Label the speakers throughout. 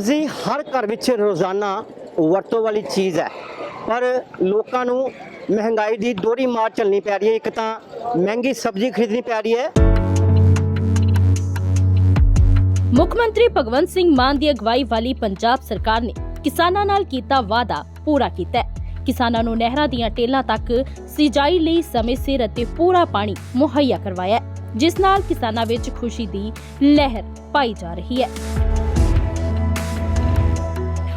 Speaker 1: ਸਬਜ਼ੀ ਹਰ ਘਰ ਵਿੱਚ ਰੋਜ਼ਾਨਾ ਵਰਤੋਂ ਵਾਲੀ ਚੀਜ਼ ਹੈ। ਪਰ ਲੋਕਾਂ ਨੂੰ ਮਹਿੰਗਾਈ ਦੀ ਦੋਹਰੀ ਮਾਰ ਚੱਲਣੀ ਪੈ ਰਹੀ ਹੈ। ਇੱਕ ਤਾਂ ਮਹਿੰਗੀ ਸਬਜ਼ੀ ਖਰੀਦਣੀ ਪੈ ਰਹੀ ਹੈ।
Speaker 2: ਮੁੱਖ ਮੰਤਰੀ ਭਗਵੰਤ ਸਿੰਘ ਮਾਨ ਦੀ ਅਗਵਾਈ ਵਾਲੀ ਪੰਜਾਬ ਸਰਕਾਰ ਨੇ ਕਿਸਾਨਾਂ ਨਾਲ ਕੀਤਾ ਵਾਅਦਾ, ਪੂਰਾ ਕੀਤਾ ਕਿਸਾਨਾਂ ਨੂੰ ਨਹਿਰਾਂ ਦੀਆਂ ਟੇਲਾਂ ਤੱਕ ਸਿੰਜਾਈ ਲਈ ਸਮੇਂ ਸਿਰ ਅਤੇ ਪੂਰਾ ਪਾਣੀ ਮੁਹੱਈਆ ਕਰਵਾਇਆ ਜਿਸ ਨਾਲ ਕਿਸਾਨਾਂ ਵਿੱਚ ਖੁਸ਼ੀ ਦੀ ਲਹਿਰ ਪਾਈ ਜਾ ਰਹੀ ਹੈ।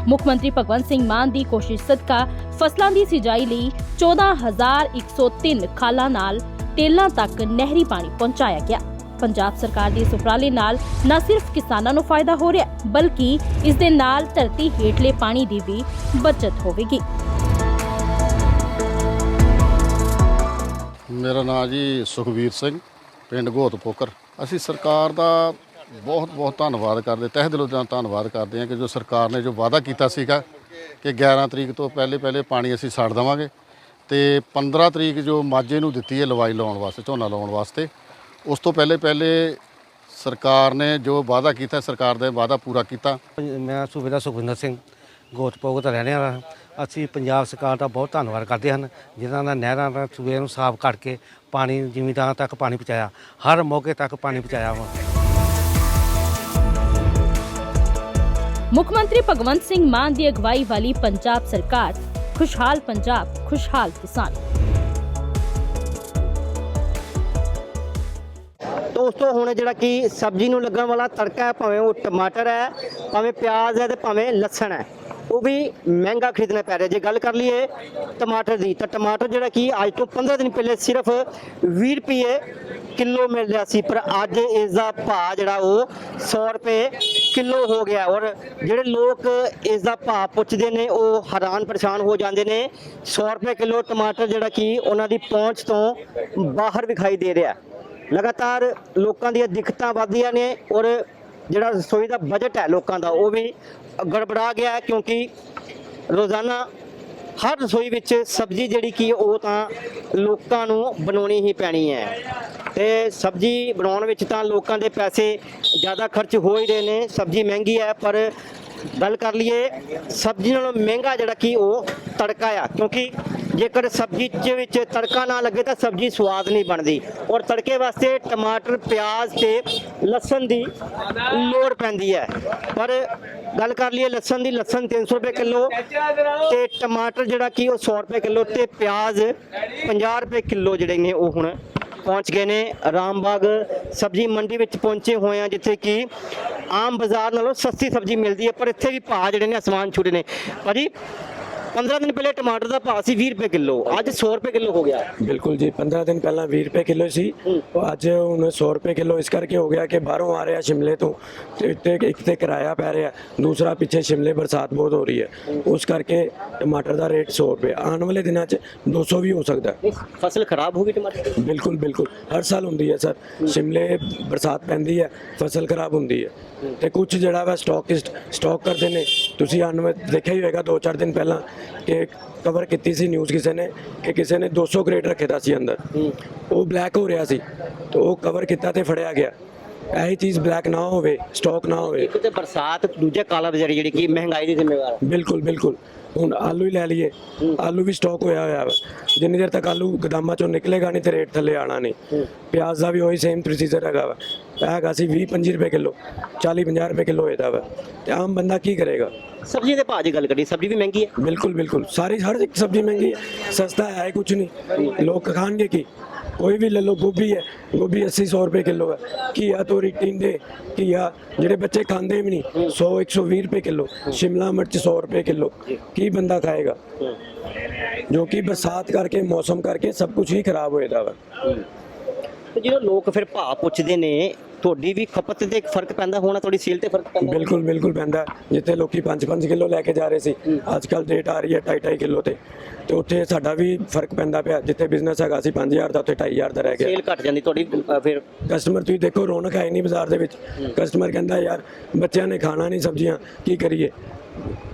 Speaker 2: ਮੁੱਖ ਮੰਤਰੀ ਭਗਵੰਤ ਸਿੰਘ ਮਾਨ ਦੀ ਕੋਸ਼ਿਸ਼ ਸਦਕਾ ਫਸਲਾਂ ਦੀ ਸਿੰਜਾਈ ਲਈ 14103 ਖਾਲਾਂ ਨਾਲ ਟੇਲਾਂ ਤੱਕ ਨਹਿਰੀ ਪਾਣੀ ਪਹੁੰਚਾਇਆ ਗਿਆ। ਪੰਜਾਬ ਸਰਕਾਰ ਦੀ ਇਸ ਉਪਰਾਲੇ ਨਾਲ ਨਾ ਸਿਰਫ ਕਿਸਾਨਾਂ ਨੂੰ ਫਾਇਦਾ ਹੋ ਰਿਹਾ, ਬਲਕਿ ਇਸ ਦੇ ਨਾਲ ਧਰਤੀ ਹੇਠਲੇ ਪਾਣੀ ਦੀ ਵੀ ਬਚਤ ਹੋਵੇਗੀ।
Speaker 3: ਮੇਰਾ ਨਾਮ ਜੀ ਸੁਖਵੀਰ ਸਿੰਘ, ਪਿੰਡ ਗੋਤ ਅਸੀਂ ਸਰਕਾਰ ਦਾ ਬਹੁਤ ਬਹੁਤ ਧੰਨਵਾਦ ਕਰਦੇ, ਤਹਿ ਦਿਲੋਂ ਦਾ ਧੰਨਵਾਦ ਕਰਦੇ ਹਾਂ ਕਿ ਜੋ ਸਰਕਾਰ ਨੇ ਜੋ ਵਾਅਦਾ ਕੀਤਾ ਸੀਗਾ ਕਿ 11 ਤਰੀਕ ਤੋਂ ਪਹਿਲੇ ਪਹਿਲੇ ਪਾਣੀ ਅਸੀਂ ਛੱਡ ਦੇਵਾਂਗੇ ਤੇ 15 ਤਰੀਕ ਜੋ ਮਾਝੇ ਨੂੰ ਦਿੱਤੀ ਹੈ ਲਵਾਈ ਲਾਉਣ ਵਾਸਤੇ, ਝੋਨਾ ਲਾਉਣ ਵਾਸਤੇ, ਉਸ ਤੋਂ ਪਹਿਲੇ ਪਹਿਲੇ ਸਰਕਾਰ ਨੇ ਜੋ ਵਾਅਦਾ ਕੀਤਾ, ਸਰਕਾਰ ਦਾ ਵਾਅਦਾ ਪੂਰਾ ਕੀਤਾ।
Speaker 4: ਮੈਂ ਸੂਬੇਦਾਰ ਸੁਖਵਿੰਦਰ ਸਿੰਘ ਗੋਤਪੋਗ ਦਾ ਰਹਿਣ ਵਾਲਾ ਹਾਂ। ਅਸੀਂ ਪੰਜਾਬ ਸਰਕਾਰ ਦਾ ਬਹੁਤ ਧੰਨਵਾਦ ਕਰਦੇ ਹਨ, ਜਿਨ੍ਹਾਂ ਨੇ ਨਹਿਰਾਂ ਦਾ, ਸੂਬੇ ਨੂੰ ਸਾਫ਼ ਕਰਕੇ ਪਾਣੀ, ਜ਼ਿਮੀਂਦਾਰਾਂ ਤੱਕ ਪਾਣੀ ਪਹੁੰਚਾਇਆ। ਹਰ ਮੌਕੇ ਤੱਕ ਪਾਣੀ ਪਹੁੰਚਾਇਆ ਵਾ।
Speaker 2: ਮੁੱਖ ਮੰਤਰੀ ਭਗਵੰਤ ਸਿੰਘ ਮਾਨ ਦੀ ਅਗਵਾਈ ਵਾਲੀ ਪੰਜਾਬ ਸਰਕਾਰ, ਖੁਸ਼ਹਾਲ ਪੰਜਾਬ, ਖੁਸ਼ਹਾਲ ਕਿਸਾਨ।
Speaker 1: ਦੋਸਤੋ, ਹੁਣ ਜਿਹੜਾ ਕਿ ਸਬਜ਼ੀ ਨੂੰ ਲੱਗਣ ਵਾਲਾ ਤੜਕਾ ਹੈ, ਭਾਵੇਂ ਉਹ ਟਮਾਟਰ ਹੈ, ਭਾਵੇਂ ਪਿਆਜ਼ ਹੈ ਤੇ ਭਾਵੇਂ ਲਸਣ ਹੈ। ਉਹ ਵੀ ਮਹਿੰਗਾ ਖਰੀਦਣਾ ਪੈ ਰਿਹਾ। ਜੇ ਗੱਲ ਕਰ ਲਈਏ ਟਮਾਟਰ ਦੀ, ਤਾਂ ਟਮਾਟਰ ਜਿਹੜਾ ਕਿ ਅੱਜ ਤੋਂ 15 ਦਿਨ ਪਹਿਲੇ ਸਿਰਫ 20 ਰੁਪਏ ਕਿਲੋ ਮਿਲ ਰਿਹਾ ਸੀ, ਪਰ ਅੱਜ ਇਸ ਦਾ ਭਾਅ ਜਿਹੜਾ ਉਹ 100 ਰੁਪਏ ਕਿਲੋ ਹੋ ਗਿਆ। ਔਰ ਜਿਹੜੇ ਲੋਕ ਇਸ ਦਾ ਭਾਅ ਪੁੱਛਦੇ ਨੇ, ਉਹ ਹੈਰਾਨ ਪਰੇਸ਼ਾਨ ਹੋ ਜਾਂਦੇ ਨੇ। 100 ਰੁਪਏ ਕਿਲੋ ਟਮਾਟਰ ਜਿਹੜਾ ਕਿ ਉਹਨਾਂ ਦੀ ਪਹੁੰਚ ਤੋਂ ਬਾਹਰ ਵਿਖਾਈ ਦੇ ਰਿਹਾ। ਲਗਾਤਾਰ ਲੋਕਾਂ ਦੀਆਂ ਦਿੱਕਤਾਂ ਵੱਧਦੀਆਂ ਨੇ ਔਰ ਜਿਹੜਾ ਰਸੋਈ ਦਾ ਬਜਟ ਹੈ ਲੋਕਾਂ ਦਾ, ਉਹ ਵੀ ਗੜਬੜਾ ਗਿਆ ਕਿਉਂਕਿ ਰੋਜ਼ਾਨਾ ਹਰ ਰਸੋਈ ਵਿੱਚ ਸਬਜ਼ੀ ਜਿਹੜੀ ਕੀ ਉਹ ਤਾਂ ਲੋਕਾਂ ਨੂੰ ਬਣਾਉਣੀ ਹੀ ਪੈਣੀ ਹੈ। ਤੇ ਸਬਜ਼ੀ ਬਣਾਉਣ ਵਿੱਚ ਤਾਂ ਲੋਕਾਂ ਦੇ ਪੈਸੇ ਜ਼ਿਆਦਾ ਖਰਚ ਹੋ ਹੀ ਰਹੇ ਨੇ। ਸਬਜ਼ੀ ਮਹਿੰਗੀ ਹੈ, ਪਰ ਗੱਲ ਕਰ ਲਈਏ, ਸਬਜ਼ੀ ਨਾਲੋਂ ਮਹਿੰਗਾ ਜਿਹੜਾ ਕੀ ਉਹ ਤੜਕਾ ਆ। ਕਿਉਂਕਿ ਜੇਕਰ ਸਬਜ਼ੀ ਚ ਵਿੱਚ ਤੜਕਾ ਨਾ ਲੱਗੇ ਤਾਂ ਸਬਜ਼ੀ ਸਵਾਦ ਨਹੀਂ ਬਣਦੀ। ਔਰ ਤੜਕੇ ਵਾਸਤੇ ਟਮਾਟਰ, ਪਿਆਜ਼ ਤੇ ਲਸਣ ਦੀ ਲੋੜ ਪੈਂਦੀ ਹੈ। ਪਰ ਗੱਲ ਕਰ ਲਈਏ ਲਸਣ ਦੀ, ਲਸਣ 300 ਰੁਪਏ ਕਿਲੋ ਤੇ ਟਮਾਟਰ ਜਿਹੜਾ ਕੀ ਉਹ 100 ਰੁਪਏ ਕਿਲੋ ਤੇ ਪਿਆਜ਼ 50 ਰੁਪਏ ਕਿਲੋ ਜਿਹੜੇ ਨੇ ਉਹ ਹੁਣ ਪਹੁੰਚ ਗਏ ਨੇ। ਰਾਮਬਾਗ ਸਬਜ਼ੀ ਮੰਡੀ ਵਿੱਚ ਪਹੁੰਚੇ ਹੋਏ ਆ ਜਿੱਥੇ ਕਿ ਆਮ ਬਾਜ਼ਾਰ ਨਾਲੋਂ ਸਸਤੀ ਸਬਜ਼ੀ ਮਿਲਦੀ ਹੈ, ਪਰ ਇੱਥੇ ਵੀ ਭਾਅ ਜਿਹੜੇ ਨੇ ਅਸਮਾਨ ਛੂਟੇ ਨੇ। ਭਾਜੀ 15 ਦਿਨ ਪਹਿਲੇ ਟਮਾਟਰ ਦਾ ਭਾਅ ਸੀ 20 ਰੁਪਏ ਕਿਲੋ ਅੱਜ 100 ਰੁਪਏ ਕਿਲੋ ਹੋ ਗਿਆ।
Speaker 5: ਬਿਲਕੁਲ ਜੀ 15 ਦਿਨ ਪਹਿਲਾਂ 20 ਰੁਪਏ ਕਿਲੋ ਸੀ। ਉਹ ਅੱਜ ਹੁਣ 100 ਰੁਪਏ ਕਿਲੋ ਇਸ ਕਰਕੇ ਹੋ ਗਿਆ ਕਿ ਬਾਹਰੋਂ ਆ ਰਿਹਾ ਸ਼ਿਮਲੇ ਤੋਂ ਤੇ ਇੱਥੇ ਇੱਕ ਤੇ ਕਿਰਾਇਆ ਪੈ ਰਿਹਾ ਦੂਸਰਾ ਪਿੱਛੇ ਸ਼ਿਮਲੇ ਬਰਸਾਤ ਬਹੁਤ ਹੋ ਰਹੀ ਹੈ। ਉਸ ਕਰਕੇ ਟਮਾਟਰ ਦਾ ਰੇਟ 100 ਰੁਪਏ ਆਉਣ ਵਾਲੇ ਦਿਨਾਂ 'ਚ 200 ਵੀ ਹੋ ਸਕਦਾ।
Speaker 1: ਫਸਲ ਖਰਾਬ ਹੋ ਗਈ ਟਮਾਟਰ ਦੀ?
Speaker 5: ਬਿਲਕੁਲ ਬਿਲਕੁਲ। ਹਰ ਸਾਲ ਹੁੰਦੀ ਹੈ ਸਰ। ਸ਼ਿਮਲੇ ਬਰਸਾਤ ਪੈਂਦੀ ਹੈ ਫਸਲ ਖਰਾਬ ਹੁੰਦੀ ਹੈ। ਤੇ ਕੁਝ ਜਿਹੜਾ ਵਾ ਸਟਾਕਿਸਟ ਸਟਾਕ ਕਰਦੇ ਨੇ ਤੁਸੀਂ ਆਉਣ ਵਾਲੇ ਦੇਖਿਆ ਹੀ ਹੋਵੇਗਾ 2-4 ਦਿਨ ਪਹਿਲਾਂ ਕਿ ਕਵਰ ਕੀਤੀ ਸੀ ਨਿਊਜ਼ ਕਿਸੇ ਨੇ ਕਿ ਕਿਸੇ ਨੇ 200 ਗ੍ਰੇਡ ਰੱਖੇ ਦਾ ਸੀ ਅੰਦਰ। ਉਹ ਬਲੈਕ ਹੋ ਰਿਹਾ ਸੀ। ਤੇ ਉਹ ਕਵਰ ਕੀਤਾ ਤੇ ਫੜਿਆ ਗਿਆ। ਇਹੀ ਚੀਜ਼ ਬਲੈਕ ਨਾ ਹੋਵੇ ਸਟਾਕ ਨਾ ਹੋਵੇ।
Speaker 1: ਇੱਕ ਤੇ ਬਰਸਾਤ ਦੂਜਾ ਕਾਲਾ ਬਾਜ਼ਾਰੀ ਜਿਹੜੀ ਕਿ ਮਹਿੰਗਾਈ ਦੀ ਜ਼ਿੰਮੇਵਾਰ ਹੈ।
Speaker 5: ਬਿਲਕੁਲ ਬਿਲਕੁਲ। ਹੁਣ ਆਲੂ ਹੀ ਲੈ ਲਈਏ। ਆਲੂ ਵੀ ਸਟਾਕ ਹੋਇਆ ਹੋਇਆ ਵਾ। ਜਿੰਨੀ ਦੇਰ ਤੱਕ ਆਲੂ ਗਦਾਮਾਂ ਚੋਂ ਨਿਕਲੇਗਾ ਨਹੀਂ ਤੇ ਰੇਟ ਥੱਲੇ ਆਣਾ ਨਹੀਂ। ਪਿਆਜ਼ ਦਾ ਵੀ ਉਹੀ ਸੇਮ ਪ੍ਰੋਸੀਜਰ ਹੈਗਾ ਵਾ। ਹੈਗਾ ਸੀ 20 25 ਰੁਪਏ ਕਿਲੋ 40 50 ਰੁਪਏ ਕਿਲੋ ਇਹਦਾ ਵਾ। ਤੇ ਆਮ ਬੰਦਾ ਕੀ ਕਰੇਗਾ?
Speaker 1: ਸਬਜ਼ੀ ਦੇ ਭਾਅ ਦੀ ਗੱਲ ਕਰੀ ਸਬਜ਼ੀ ਵੀ ਮਹਿੰਗੀ ਹੈ।
Speaker 5: ਬਿਲਕੁਲ ਬਿਲकुल ਸਾਰੀ ਹਰ ਇੱਕ ਸਬਜ਼ੀ ਮਹਿੰਗੀ ਹੈ ਸਸਤਾ ਹੈ ਕੁਝ ਨਹੀਂ। ਲੋਕ ਖਾਣਗੇ ਕੀ? ਕੋਈ ਵੀ ਲੈ ਲਓ ਗੋਭੀ ਹੈ ਗੋਭੀ 80 100 ਰੁਪਏ ਕਿਲੋ ਹੈ। ਘੀਆ ਤੋਰੀ ਟਿੰਡੇ ਘੀਆ ਜਿਹੜੇ ਬੱਚੇ ਖਾਂਦੇ ਵੀ ਨਹੀਂ 100 120 ਰੁਪਏ ਕਿਲੋ ਸ਼ਿਮਲਾ ਮਿਰਚ 100 ਰੁਪਏ ਕਿਲੋ। ਕੀ ਬੰਦਾ ਖਾਏਗਾ? ਜੋ ਕਿ ਬਰਸਾਤ ਕਰਕੇ ਮੌਸਮ ਕਰਕੇ ਸਭ ਕੁਝ ਹੀ ਖਰਾਬ ਹੋਏਦਾ ਵਾ।
Speaker 1: ਤੇ ਜਦੋਂ ਲੋਕ ਫਿਰ ਭਾਅ ਪੁੱਛਦੇ ਨੇ ਤੁਹਾਡੀ ਵੀ ਖਪਤ ਤੇ ਫ਼ਰਕ ਪੈਂਦਾ ਹੋਣਾ ਤੁਹਾਡੀ ਸੇਲ ਤੇ ਫ਼ਰਕ ਪੈਂਦਾ।
Speaker 5: ਬਿਲਕੁਲ ਬਿਲਕੁਲ ਪੈਂਦਾ। ਜਿੱਥੇ ਲੋਕੀ 5-5 ਕਿਲੋ ਲੈ ਕੇ ਜਾ ਰਹੇ ਸੀ ਅੱਜ ਕੱਲ ਰੇਟ ਆ ਰਹੀ ਹੈ 2.5 ਕਿਲੋ ਤੇ। ਤੇ ਉੱਥੇ ਸਾਡਾ ਵੀ ਫ਼ਰਕ ਪੈਂਦਾ ਪਿਆ। ਜਿੱਥੇ ਬਿਜ਼ਨਸ ਹੈਗਾ ਸੀ 5000 ਦਾ ਉੱਥੇ 2500 ਦਾ ਰਹਿ ਗਿਆ।
Speaker 1: ਸੇਲ ਘਟ ਜਾਂਦੀ ਤੁਹਾਡੀ ਅ, ਫਿਰ?
Speaker 5: ਕਸਟਮਰ ਤੁਸੀਂ ਦੇਖੋ ਰੌਣਕ ਹੈ ਨਹੀਂ ਬਾਜ਼ਾਰ ਦੇ ਵਿੱਚ। ਕਸਟਮਰ ਕਹਿੰਦਾ ਯਾਰ ਬੱਚਿਆਂ ਨੇ ਖਾਣਾ ਨਹੀਂ ਸਬਜ਼ੀਆਂ ਕੀ ਕਰੀਏ?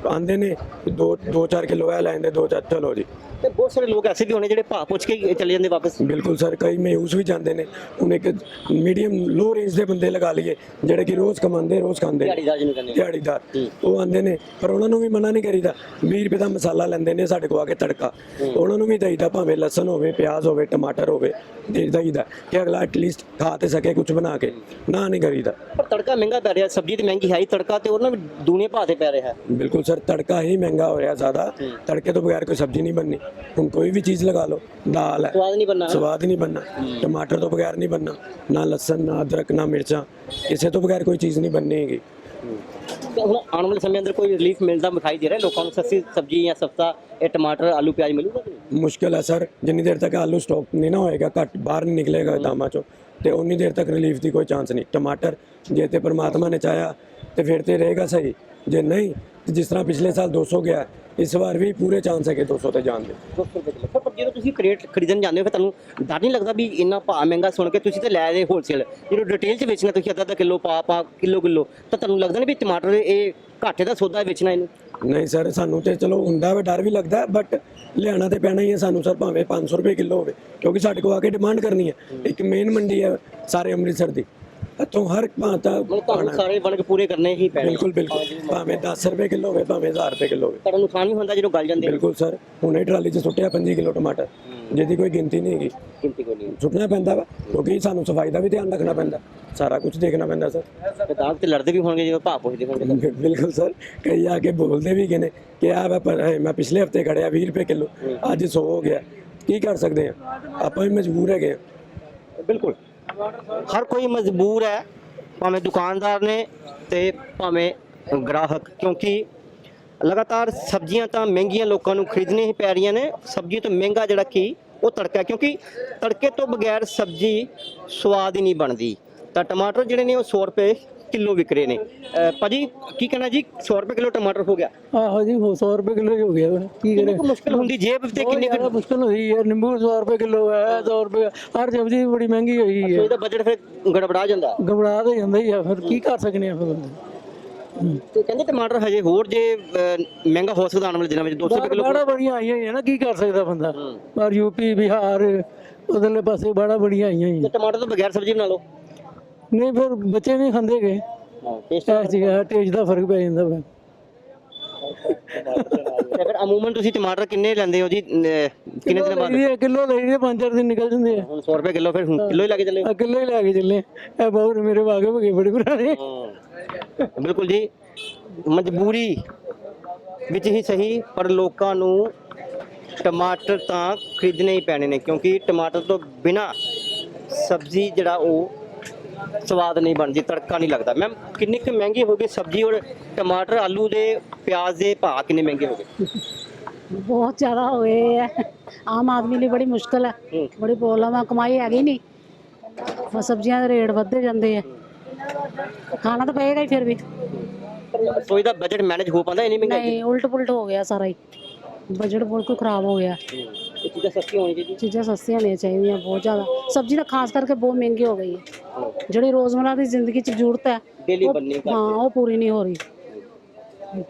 Speaker 5: ਆਂਦੇ ਨੇ ਦੋ ਦੋ ਚਾਰ ਕਿਲੋ ਇਹ ਲੈਂਦੇ ਦੋ ਚਾਰ ਚਲੋ ਜੀ।
Speaker 1: ਤੇ ਬਹੁਤ ਸਾਰੇ ਲੋਕ ਐਸੇ ਵੀ ਹੋਣੇ ਜਿਹੜੇ ਭਾਅ ਪੁੱਛ ਕੇ ਚਲੇ ਜਾਂਦੇ ਵਾਪਸ।
Speaker 5: ਬਿਲਕੁਲ ਸਰ ਕਈ ਮਾਯੂਸ ਵੀ ਜਾਂਦੇ ਨੇ। ਹੁਣ ਇੱਕ ਮੀਡੀਅਮ ਲੋ ਰੇਂਜ ਦੇ ਬੰਦੇ ਲਗਾ ਲਈਏ ਜਿਹੜੇ ਕਿ ਰੋਜ਼ ਕਮਾਉਂਦੇ ਰੋਜ਼ ਖਾਂਦੇ ਨੇ।
Speaker 1: ਦਿਹਾੜੀਦਾਰ ਜਿਹਨੂੰ ਕਹਿੰਦੇ ਆ।
Speaker 5: ਦਿਹਾੜੀਦਾਰ। ਉਹ ਆਂਦੇ ਨੇ ਪਰ ਉਹਨਾਂ ਨੂੰ ਵੀ ਮਨਾ ਨਹੀਂ ਕਰੀਦਾ। 20 ਰੁਪਏ ਦਾ ਮਸਾਲਾ ਲੈਂਦੇ ਨੇ ਸਾਡੇ ਕੋਲ ਆ ਕੇ ਤੜਕਾ। ਉਹਨਾਂ ਨੂੰ ਵੀ ਦਈਦਾ ਭਾਵੇਂ ਲਸਣ ਹੋਵੇ ਪਿਆਜ਼ ਹੋਵੇ ਟਮਾਟਰ ਹੋਵੇ ਦੇ ਦਈਦਾ ਕਿ ਅਗਲਾ ਐਟਲੀਸਟ ਖਾ ਤੇ ਸਕੇ ਕੁਝ ਬਣਾ ਕੇ। ਨਾ ਨਹੀਂ ਕਰੀਦਾ।
Speaker 1: ਪਰ ਤੜਕਾ ਮਹਿੰਗਾ ਪੈ ਰਿਹਾ ਸਬਜ਼ੀ ਤੇ ਮਹਿੰਗੀ ਹੈ ਹੀ ਤੜਕਾ ਤੇ ਉਹਨਾਂ ਵੀ ਦੂਨੇ ਭਾਅ ਤੇ ਪੈ ਰਿਹਾ।
Speaker 5: ਬਿਲਕੁਲ ਸਰ ਤੜਕਾ ਹੀ ਮਹਿੰਗਾ ਹੋ ਰਿਹਾ ਜ਼ਿਆਦਾ। ਤੜਕੇ ਤੋਂ ਬਗੈਰ ਕੋਈ ਸਬਜ਼ੀ ਨਹੀਂ ਬਣਨੀ। ਹੁਣ ਕੋਈ ਵੀ ਚੀਜ਼ ਲਗਾ ਲਓ ਦਾਲ ਹੈ।
Speaker 1: ਸਵਾਦ ਨਹੀਂ ਬਣਨਾ।
Speaker 5: ਸਵਾਦ ਨਹੀਂ ਬਣਨਾ। ਟਮਾਟਰ ਤੋਂ ਬਗੈਰ ਨਹੀਂ ਬਣਨਾ। ਨਾ ਲਸਣ ਨਾ ਅਦਰਕ ਨਾ ਮਿਰਚਾਂ। ਕਿਸੇ ਤੋਂ ਬਗੈਰ ਕੋਈ ਚੀਜ਼ ਨਹੀਂ
Speaker 1: ਤੇ ਹੁਣ ਆਉਣ ਵਾਲੇ ਸਮੇਂ ਅੰਦਰ ਕੋਈ ਰਿਲੀਫ ਮਿਲਦਾ ਦਿਖਾਈ ਦੇ ਰਿਹਾ? ਲੋਕਾਂ ਨੂੰ ਸਸਤੀ ਸਬਜ਼ੀ ਜਾਂ ਸਸਤਾ ਇਹ ਟਮਾਟਰ ਆਲੂ ਪਿਆਜ਼ ਮਿਲੂਗਾ ਕਿ ਨਹੀਂ?
Speaker 5: ਮੁਸ਼ਕਿਲ ਹੈ ਸਰ। ਜਿੰਨੀ ਦੇਰ ਤੱਕ ਆਲੂ ਸਟਾਕ ਨਹੀਂ ਨਾ ਹੋਏਗਾ ਘੱਟ ਬਾਹਰ ਨਹੀਂ ਨਿਕਲੇਗਾ ਦਾਮਾਂ ਚੋਂ ਤੇ ਉਨੀ ਦੇਰ ਤੱਕ ਰਿਲੀਫ ਦੀ ਕੋਈ ਚਾਂਸ ਨਹੀਂ। ਟਮਾਟਰ ਜੇ ਤੇ ਪ੍ਰਮਾਤਮਾ ਨੇ ਚਾਹਿਆ ਤੇ ਫਿਰ ਤੇ ਰਹੇਗਾ ਸਹੀ। ਜੇ ਨਹੀਂ ਤੇ ਜਿਸ ਤਰ੍ਹਾਂ ਪਿਛਲੇ ਸਾਲ 200 ਗਿਆ ਇਸ ਵਾਰ ਵੀ ਪੂਰੇ ਚਾਂਸ ਹੈ ਕਿ 200 ਤੇ ਜਾਣ ਦੇ।
Speaker 1: 200 ਰੁਪਏ ਕਿਲੋ। ਪਰ ਜਦੋਂ ਤੁਸੀਂ ਕ੍ਰੇਟ ਖਰੀਦਣ ਜਾਂਦੇ ਹੋ ਫਿਰ ਤੁਹਾਨੂੰ ਡਰ ਨਹੀਂ ਲੱਗਦਾ ਵੀ ਇੰਨਾ ਭਾਅ ਮਹਿੰਗਾ ਸੁਣ ਕੇ ਤੁਸੀਂ ਤੇ ਲੈ ਰਹੇ ਹੋਲਸੇਲ ਜਦੋਂ ਡਿਟੇਲ 'ਚ ਵੇਚਣਾ ਤੁਸੀਂ ਅੱਧਾ ਅੱਧਾ ਕਿਲੋ ਪਾ ਪਾ ਕਿਲੋ ਕਿਲੋ ਤਾਂ ਤੁਹਾਨੂੰ ਲੱਗਦਾ ਨਹੀਂ ਵੀ ਟਮਾਟਰ ਇਹ ਘਾਟੇ ਦਾ ਸੌਦਾ ਵੇਚਣਾ ਇਹਨੂੰ?
Speaker 5: ਨਹੀਂ ਸਰ ਸਾਨੂੰ ਤੇ ਚਲੋ ਹੁੰਦਾ ਵਾ ਡਰ ਵੀ ਲੱਗਦਾ ਬਟ ਲਿਆਣਾ ਤੇ ਪੈਣਾ ਹੀ ਹੈ ਸਾਨੂੰ ਸਰ ਭਾਵੇਂ 500 ਰੁਪਏ ਕਿਲੋ ਹੋਵੇ ਕਿਉਂਕਿ ਸਾਡੇ ਕੋਲ ਆ ਕੇ ਡਿਮਾਂਡ ਕਰਨੀ ਹੈ। ਇੱਕ ਮੇਨ ਮੰਡੀ ਹੈ ਸਾਰੇ ਅੰਮ੍ਰਿਤਸਰ ਦੀ। ਇੱਥੋਂ ਹਰ ਭਾਂਤ
Speaker 1: ਮਤਲਬ ਤੁਹਾਨੂੰ ਸਾਰੇ ਵਣਕ ਪੂਰੇ ਕਰਨੇ ਹੀ ਪੈਣੇ
Speaker 5: ਬਿਲਕੁਲ ਬਿਲਕੁਲ। ਭਾਵੇਂ 10 ਰੁਪਏ ਕਿਲੋ ਹੋਵੇ ਭਾਵੇਂ 1000 ਰੁਪਏ ਕਿਲੋ ਹੋਵੇ।
Speaker 1: ਤੁਹਾਡਾ ਨੁਕਸਾਨ ਵੀ ਹੁੰਦਾ ਜਦੋਂ ਗਲ ਜਾਂਦੇ ਨੇ
Speaker 5: ਬਿਲਕੁਲ ਸਰ ਹੁਣੇ ਟਰਾਲੀ 'ਚ ਸੁੱਟਿਆ 5 ਕਿਲੋ ਟਮਾਟਰ। ਜਿਹਦੀ ਕੋਈ ਗਿਣਤੀ ਨਹੀਂ ਹੈਗੀ।
Speaker 1: ਗਿਣਤੀ ਕੋਈ ਨਹੀਂ।
Speaker 5: ਸੁੱਟਣਾ ਪੈਂਦਾ ਵਾ ਕਿਉਂਕਿ ਸਾਨੂੰ ਸਫ਼ਾਈ ਦਾ ਵੀ ਧਿਆਨ ਰੱਖਣਾ ਪੈਂਦਾ। ਸਾਰਾ ਕੁਝ ਦੇਖਣਾ ਪੈਂਦਾ ਸਰ।
Speaker 1: ਤੇ ਦਾਗ ਤੇ ਲੜਦੇ ਵੀ ਹੋਣਗੇ ਜਦੋਂ ਭਾਅ ਪੁੱਛਦੇ ਹੋਣਗੇ।
Speaker 5: ਬਿਲਕੁਲ ਸਰ। ਕਈ ਆ ਕੇ ਬੋਲਦੇ ਵੀ ਗਏ ਨੇ ਕਿ ਆ ਮੈਂ ਪਰ- ਮੈਂ ਪਿਛਲੇ ਹਫ਼ਤੇ ਖੜਿਆ 20 ਰੁਪਏ ਕਿਲੋ। ਅੱਜ 100 ਹੋ ਗਿਆ। ਕੀ ਕਰ ਸਕਦੇ ਆ? ਆਪਾਂ ਵੀ ਮਜਬੂਰ ਹੈਗੇ ਆ।
Speaker 1: ਬਿਲਕੁਲ। ਹਰ ਕੋਈ ਮਜਬੂਰ ਹੈ, ਭਾਵੇਂ ਦੁਕਾਨਦਾਰ ਨੇ ਤੇ ਭਾਵੇਂ ਗ੍ਰਾਹਕ, ਕਿਉਂਕਿ ਲਗਾਤਾਰ ਸਬਜ਼ੀਆਂ ਤਾਂ ਮਹਿੰਗੀਆਂ ਲੋਕਾਂ ਨੂੰ ਖਰੀਦਣੀਆਂ ਹੀ ਪੈ ਰਹੀਆਂ ਨੇ, ਸਬਜ਼ੀ ਤੋਂ ਮਹਿੰਗਾ ਜਿਹੜਾ ਕੀ, ਉਹ ਤੜਕਾ ਕਿਉਂਕਿ ਤੜਕੇ ਤੋਂ ਬਗੈਰ ਸਬਜ਼ੀ ਸਵਾਦ ਹੀ ਨਹੀਂ ਬਣਦੀ। ਤਾਂ ਟਮਾਟਰ ਜਿਹੜੇ ਨੇ ਉਹ 100 ਰੁਪਏ ਕਿਲੋ ਵਿਕ ਰਹੇ ਨੇ। ਭਾਜੀ ਕੀ ਕਹਿਣਾ ਜੀ? 100 ਰੁਪਏ ਕਿਲੋ ਟਮਾਟਰ ਹੋ ਗਿਆ।
Speaker 6: ਆਹੋ ਜੀ ਹੋ 100 ਰੁਪਏ ਕਿਲੋ ਹੀ ਹੋ ਗਿਆ। ਕੀ
Speaker 1: ਕਿੰਨੀ
Speaker 6: ਕਰੇ?
Speaker 1: ਕੁ ਮੁਸ਼ਕਲ ਹੁੰਦੀ ਜੇਬ ਤੇ ਕਿੰਨੀ
Speaker 6: ਕਿੰਨੀ
Speaker 1: ਕੁ
Speaker 6: ਮੁਸ਼ਕਲ ਹੋਈ ਹੈ। ਨਿੰਬੂ 100 ਰੁਪਏ ਕਿਲੋ ਹੈ 100 ਰੁਪਏ। ਹਰ ਸਬਜ਼ੀ ਬੜੀ ਮਹਿੰਗੀ ਹੋਈ ਹੈ।
Speaker 1: ਇਹਦਾ ਬਜਟ ਫਿਰ ਗੜਬੜਾ ਜਾਂਦਾ।
Speaker 6: ਗਬੜਾ ਤੇ ਜਾਂਦਾ ਹੀ ਆ। ਫਿਰ ਕੀ ਕਰ ਸਕਨੇ ਆ ਫਿਰ? ਬੰਦੇ
Speaker 1: ਤੇ ਕਹਿੰਦੇ ਟਮਾਟਰ ਹਜੇ ਹੋਰ ਜੇ ਮਹਿੰਗਾ ਹੋ ਸਕਦਾ ਆਉਣ ਵਾਲੇ ਦਿਨਾਂ ਵਿੱਚ 200 ਰੁਪਏ ਕਿਲੋ
Speaker 6: ਬਾੜਾ ਬੜੀਆਂ ਆਈਆਂ ਹੀ ਆ ਨਾ ਕੀ ਕਰ ਸਕਦਾ ਬੰਦਾ? ਪਰ ਯੂਪੀ ਬਿਹਾਰ ਉਧਰਲੇ ਪਾਸੇ ਬਾੜਾ ਬੜੀਆਂ ਆਈਆਂ ਹੀ
Speaker 1: ਤੇ ਟਮਾਟਰ ਤੋਂ ਬਗੈਰ ਸਬਜ਼ੀ ਬਣਾ ਲਓ।
Speaker 6: ਨਹੀਂ ਫਿਰ ਬੱਚੇ ਨਹੀਂ ਖਾਂਦੇ ਗਏ ਇਹ ਚੀਜ਼ ਟੇਸਟ ਦਾ ਫ਼ਰਕ ਪੈ ਜਾਂਦਾ ਵਾ
Speaker 1: ਤੇ ਫਿਰ ਅਮੂਮਨ ਤੁਸੀਂ ਟਮਾਟਰ ਕਿੰਨੇ ਲੈਂਦੇ ਹੋ ਜੀ? ਅਹ, ਕਿੰਨੇ ਦਿਨਾਂ ਬਾਅਦ?
Speaker 6: ਇਹ ਕਿਲੋ ਲਈ ਦੇ ਪੰਜ ਚਾਰ ਦਿਨ ਨਿਕਲ ਜਾਂਦੇ ਆ।
Speaker 1: ਹੁਣ 100 ਰੁਪਏ ਕਿਲੋ ਫਿਰ ਹੁਣ ਕਿਲੋ ਹੀ ਲੱਗ ਚੱਲੇ
Speaker 6: ਆ ਕਿਲੋ ਹੀ ਲੈ ਕੇ ਚੱਲੇ ਇਹ ਬਹੁਤ ਮੇਰੇ ਵਾਗੇ ਗਏ ਬੜੇ ਪੁਰਾਣੇ।
Speaker 1: ਬਿਲਕੁਲ ਜੀ ਮਜਬੂਰੀ ਵਿੱਚ ਹੀ ਸਹੀ ਪਰ ਲੋਕਾਂ ਨੂੰ ਟਮਾਟਰ ਤਾਂ ਖਰੀਦਣੇ ਹੀ ਪੈਣੇ ਨੇ ਕਿਉਂਕਿ ਟਮਾਟਰ ਤੋਂ ਬਿਨਾ ਸਬਜ਼ੀ ਜਿਹੜਾ ਉਹ ਸਵਾਦ ਨਹੀਂ ਬਣਦੀ ਤੜਕਾ ਨਹੀਂ ਲੱਗਦਾ। ਮੈਮ ਕਿੰਨੀ ਕੁ ਮਹਿੰਗੀ ਹੋ ਗਈ ਸਬਜ਼ੀ ਔਰ ਟਮਾਟਰ ਆਲੂ ਦੇ ਪਿਆਜ਼ ਦੇ ਭਾਅ ਕਿੰਨੇ ਮਹਿੰਗੇ ਹੋ ਗਏ?
Speaker 7: ਬਹੁਤ ਜ਼ਿਆਦਾ ਹੋਏ ਹੈ ਆਮ ਆਦਮੀ ਲਈ ਬੜੀ ਮੁਸ਼ਕਲ ਹੈ। ਬੜੀ ਪ੍ਰੋਬਲਮ ਹੈ ਕਮਾਈ ਹੈਗੀ ਨਹੀਂ ਬਸ ਸਬਜ਼ੀਆਂ ਦੇ ਰੇਟ ਵੱਧਦੇ ਜਾਂਦੇ ਆ ਖਾਣਾ ਤਾਂ ਪਏਗਾ ਹੀ ਫਿਰ ਵੀ।
Speaker 1: ਰਸੋਈ ਦਾ ਬਜਟ ਮੈਨੇਜ ਹੋ ਪਾਉਂਦਾ ਇੰਨੀ ਮਹਿੰਗਾਈ?
Speaker 7: ਨਹੀਂ ਉਲਟ ਪੁਲਟ ਹੋ ਗਿਆ ਸਾਰਾ ਹੀ। ਬਜਟ ਬਿਲਕੁਲ ਖਰਾਬ ਹੋ ਗਿਆ।
Speaker 1: ਚੀਜ਼ਾਂ ਸਸਤੀਆਂ ਹੋਣੀਆਂ ਚਾਹੀਦੀਆਂ।
Speaker 7: ਬਹੁਤ ਜ਼ਿਆਦਾ। ਸਬਜ਼ੀ ਤਾਂ ਖਾਸ ਕਰਕੇ ਬਹੁਤ ਮਹਿੰਗੀ ਹੋ ਗਈ ਹੈ। ਜਿਹੜੀ ਰੋਜ਼ਮਰਾ ਦੀ ਜ਼ਿੰਦਗੀ 'ਚ ਜ਼ਰੂਰਤ ਹੈ ਹਾਂ ਉਹ ਪੂਰੀ ਨਹੀਂ ਹੋ ਰਹੀ।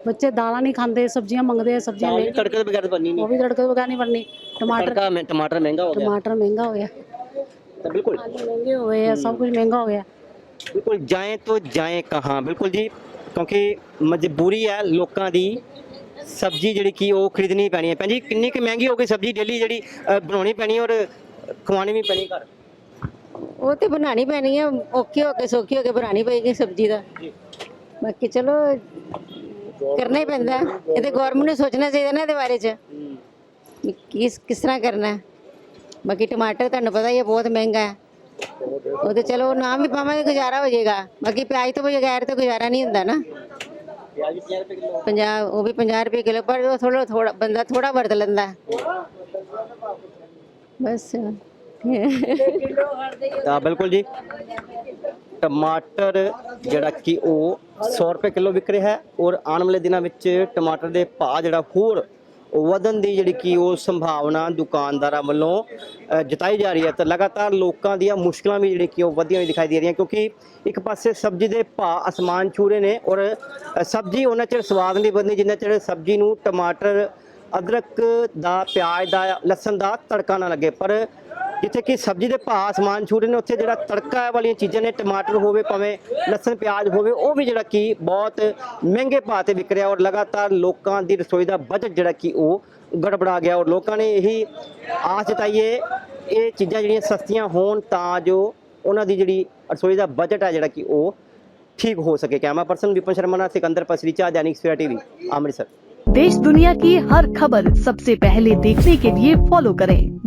Speaker 7: ਬੱਚੇ ਦਾਲਾਂ ਨਹੀਂ ਖਾਂਦੇ ਸਬਜ਼ੀਆਂ ਮੰਗਦੇ ਆ ਸਬਜ਼ੀਆਂ ਨਹੀਂ
Speaker 1: ਤੜਕੇ ਬਗੈਰ ਬਣਨੀ
Speaker 7: ਉਹ ਵੀ ਤੜਕੇ ਵਗੈਰ ਨਹੀਂ ਬਣਨੀ। ਟਮਾਟਰ
Speaker 1: ਤੜਕਾ ਮੈਂ ਟਮਾਟਰ ਮਹਿੰਗਾ ਹੋ ਗਿਆ।
Speaker 7: ਟਮਾਟਰ ਮਹਿੰਗਾ ਹੋ ਗਿਆ।
Speaker 1: ਤਾਂ ਬਿਲਕੁਲ।
Speaker 7: ਆਲੂ ਮਹਿੰਗੇ ਹੋਏ ਆ ਸਭ ਕੁਝ ਮਹਿੰਗਾ ਹੋ ਗਿਆ।
Speaker 1: ਬਿल्कुल जाएं तो जाएं कहाँ बिल्कुल जी क्योंकि मजबूरी है लोगों की ਸਬਜ਼ੀ ਜਿਹੜੀ ਕੀ ਉਹ ਖਰੀਦਣੀ ਪੈਣੀ ਹੈ। ਭੈਣ ਜੀ ਕਿੰਨੀ ਕੁ ਮਹਿੰਗੀ ਹੋ ਗਈ ਸਬਜ਼ੀ ਡੇਲੀ ਜਿਹੜੀ ਅ, ਬਣਾਉਣੀ ਪੈਣੀ ਔਰ ਖਵਾਉਣੀ ਵੀ ਪੈਣੀ ਘਰ?
Speaker 8: ਉਹ ਤੇ ਬਣਾਣੀ ਪੈਣੀ ਹੈ ਔਖੀ ਹੋ ਕੇ ਸੌਖੀ ਹੋ ਕੇ ਬਣਾਣੀ ਪਏਗੀ ਸਬਜ਼ੀ ਦਾ ਬਾਕੀ ਚਲੋ ਕਰਨਾ ਹੀ ਪੈਂਦਾ। ਇਹ ਤੇ ਗਵਰਨਮੈਂਟ ਨੂੰ ਸੋਚਣਾ ਚਾਹੀਦਾ ਨਾ ਇਹਦੇ ਬਾਰੇ ਚ ਵੀ ਕਿਸ ਕਿਸ ਤਰ੍ਹਾਂ ਕਰਨਾ ਹੈ। ਬਾਕੀ ਟਮਾਟਰ ਤੁਹਾਨੂੰ ਪਤਾ ਹੀ ਹੈ ਬਹੁਤ ਮਹਿੰਗਾ ਹੈ। ਉਹ ਤੇ ਚਲੋ ਨਾ ਵੀ ਪਾਵਾਂਗੇ ਗੁਜ਼ਾਰਾ ਹੋ ਜਾਏਗਾ। ਬਾਕੀ ਪਿਆਜ਼ ਤੋਂ ਬਗੈਰ ਤਾਂ ਗੁਜ਼ਾਰਾ ਨਹੀਂ ਹੁੰਦਾ ਨਾ।
Speaker 1: ਪਿਆਜ਼ ਵੀ 50 ਰੁਪਏ ਕਿਲੋ
Speaker 8: 50 ਉਹ ਵੀ 50 ਰੁਪਏ ਕਿਲੋ, ਪਰ ਉਹ ਥੋੜਾ ਥੋੜਾ ਬੰਦਾ ਥੋੜਾ ਵਰਤ ਲੈਂਦਾ। ਬਸ।
Speaker 1: ਤਾਂ ਬਿਲਕੁਲ ਜੀ। ਟਮਾਟਰ ਜਿਹੜਾ ਕਿ ਉਹ 100 ਰੁਪਏ ਕਿਲੋ ਵਿਕ ਰਿਹਾ ਹੈ ਔਰ ਆਉਣ ਵਾਲੇ ਦਿਨਾਂ ਵਿੱਚ ਟਮਾਟਰ ਦੇ ਭਾਅ ਜਿਹੜਾ ਹੋਰ ਵਧਣ ਦੀ ਜਿਹੜੀ ਕਿ ਉਹ ਸੰਭਾਵਨਾ ਦੁਕਾਨਦਾਰਾਂ ਵੱਲੋਂ ਜਤਾਈ ਜਾ ਰਹੀ ਹੈ। ਤਾਂ ਲਗਾਤਾਰ ਲੋਕਾਂ ਦੀਆਂ ਮੁਸ਼ਕਲਾਂ ਵੀ ਜਿਹੜੀ ਕਿ ਉਹ ਵਧੀਆਂ ਹੋਈ ਦਿਖਾਈ ਦੇ ਰਹੀਆਂ, ਕਿਉਂਕਿ ਇੱਕ ਪਾਸੇ ਸਬਜ਼ੀ ਦੇ ਭਾਅ ਅਸਮਾਨ ਛੂ ਰਹੇ ਨੇ ਔਰ ਸਬਜ਼ੀ ਉਹਨਾਂ ਚਿਰ ਸਵਾਦ ਨਹੀਂ ਬਣਦੀ, ਜਿੰਨਾ ਚਿਰ ਸਬਜ਼ੀ ਨੂੰ ਟਮਾਟਰ, ਅਦਰਕ ਦਾ, ਪਿਆਜ਼ ਦਾ, ਲਸਣ ਦਾ ਤੜਕਾ ਨਾ ਲੱਗੇ। ਪਰ ਜਿੱਥੇ ਕਿ ਸਬਜ਼ੀ ਦੇ ਭਾਅ ਆਸਮਾਨ ਛੂ ਰਹੇ ਨੇ ਉੱਥੇ ਜਿਹੜਾ ਤੜਕਾ ਵਾਲੀਆਂ ਚੀਜ਼ਾਂ ਨੇ ਟਮਾਟਰ ਹੋਵੇ ਭਾਵੇਂ ਲਸਣ ਪਿਆਜ਼ ਹੋਵੇ ਉਹ ਵੀ ਜਿਹੜਾ ਕਿ ਬਹੁਤ ਮਹਿੰਗੇ ਭਾਅ ਤੇ ਵਿਕ ਰਿਹਾ ਔਰ ਲਗਾਤਾਰ ਲੋਕਾਂ ਦੀ ਰਸੋਈ ਦਾ ਬਜਟ ਜਿਹੜਾ ਕਿ ਉਹ ਗੜਬੜਾ ਗਿਆ ਔਰ ਲੋਕਾਂ ਨੇ ਇਹੀ ਆਸ ਜਤਾਈਏ ਇਹ ਚੀਜ਼ਾਂ ਜਿਹੜੀਆਂ ਸਸਤੀਆਂ ਹੋਣ ਤਾਂ ਜੋ ਉਹਨਾਂ ਦੀ ਜਿਹੜੀ ਰਸੋਈ ਦਾ ਬਜਟ ਹੈ ਜਿਹੜਾ ਕਿ ਉਹ ठीक हो सके camera person Vipin Sharma Nath Sikander Pasricha Dainik Savera TV Amritsar
Speaker 9: देश दुनिया की हर खबर सबसे पहले देखने के लिए फॉलो करें